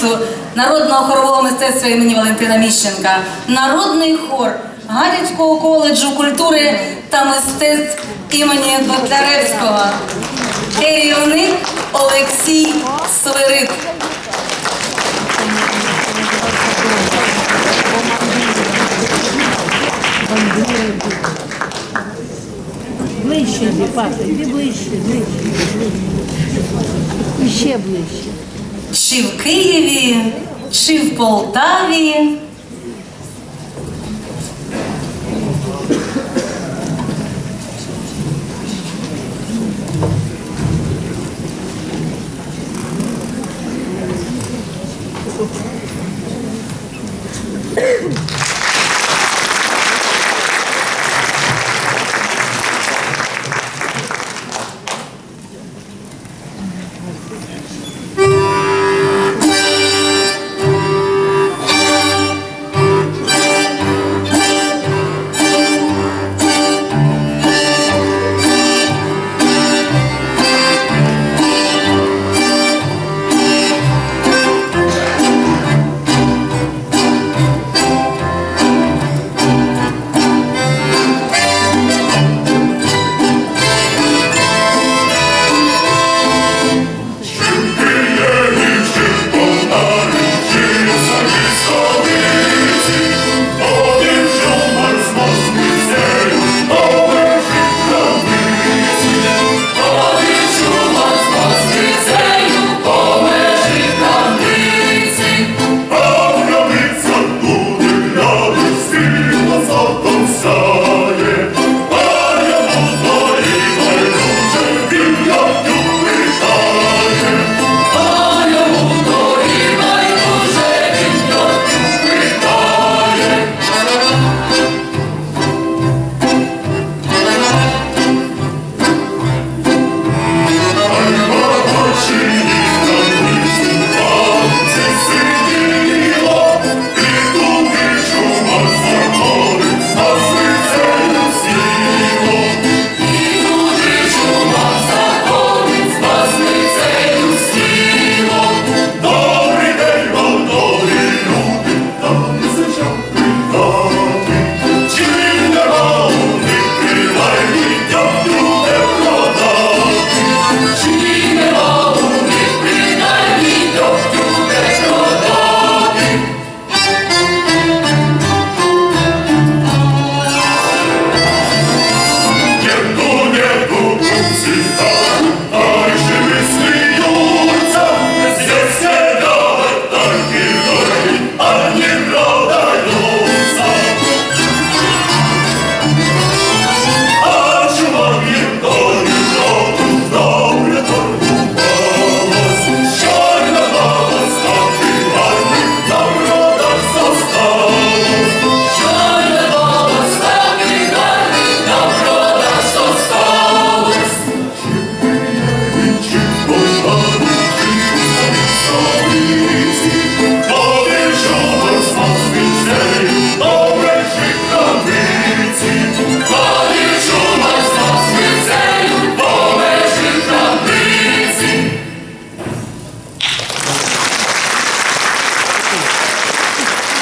конкурсу народного хорового мистецтва імені Валентина Міщенка, народний хор Гадяцького коледжу культури та мистецтв імені Богдаревського, керівник Олексій Свирид. Ближче папа, йди ближче, ближче. І ще ближче чи в Києві, чи в Полтаві.